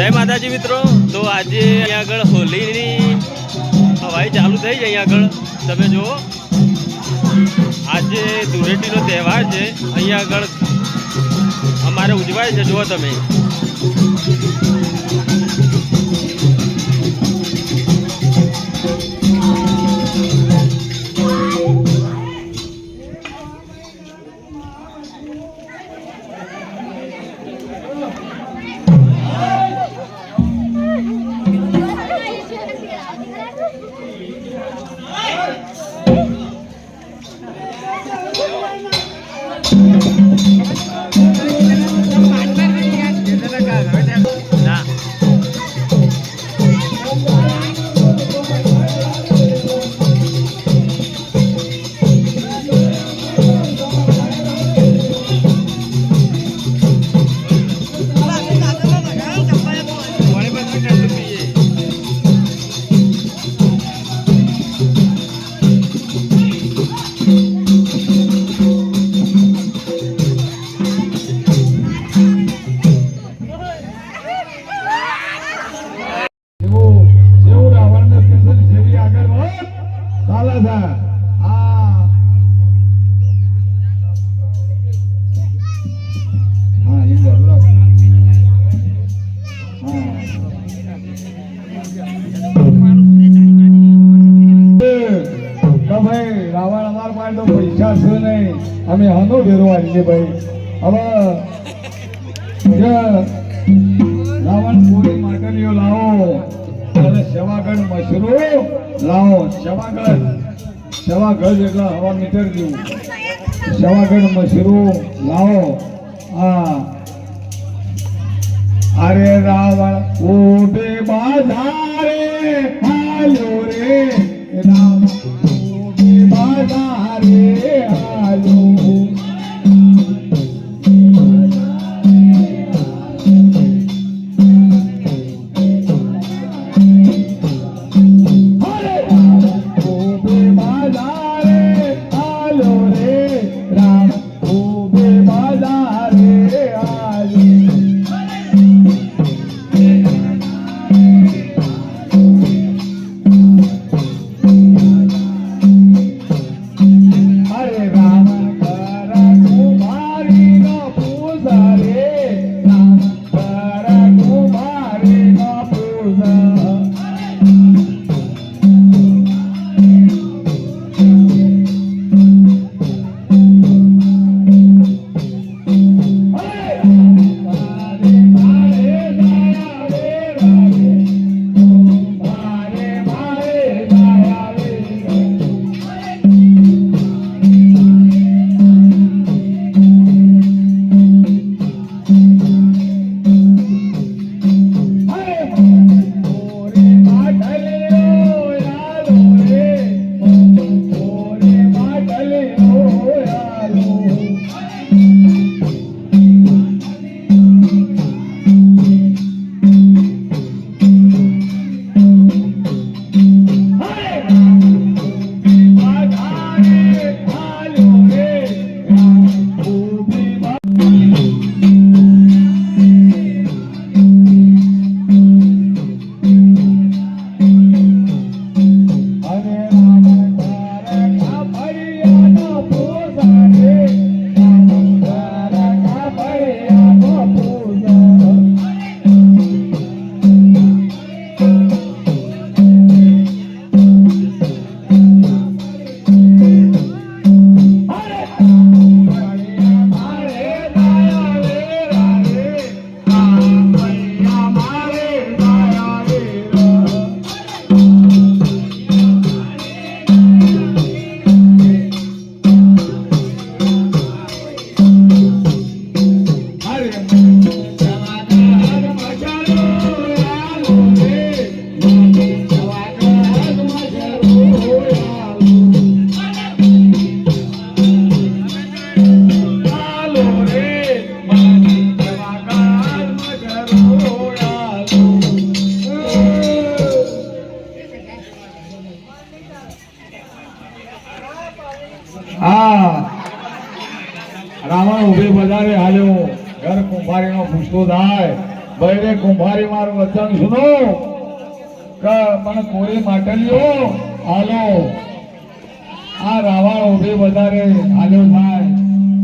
જય માતાજી મિત્રો. તો આજે અહીંયા આગળ હોલીની હવાઈ ચાલુ થઈ છે અહીંયા આગળ. તમે જુઓ. આજે ધૂળેટીનો તહેવાર છે. અહીંયા આગળ અમારે ઉજવાય છે, જુઓ તમે. હા. ભાઈ, રાવણ અમારા પાસે તો પૈસા છે નહીં. અમે હનો ભેરો આવીએ ભાઈ. હવે રાવણ પૂરી માટલીઓ લાવો, અને સેવાગઢ મશરૂ લાવો. સેવાગઢ સેવાગઢ એટલે હવા મીટર જેવું. સેવાગઢ મશરૂ લાવો. હા અરે રાવણ ઉભે બાધારે હાલો રે. રામ. amor. હા. રાવણ ઉભે બજારે હાલ્યો ઘર કુંભારીનો પૂછતો થાય, ભાઈ કુંભારી, મારું વચન સુનો. કે, મને માટે માટલીઓ હાલો. આ રાવણ ઉભે વધારે હાલ્યો થાય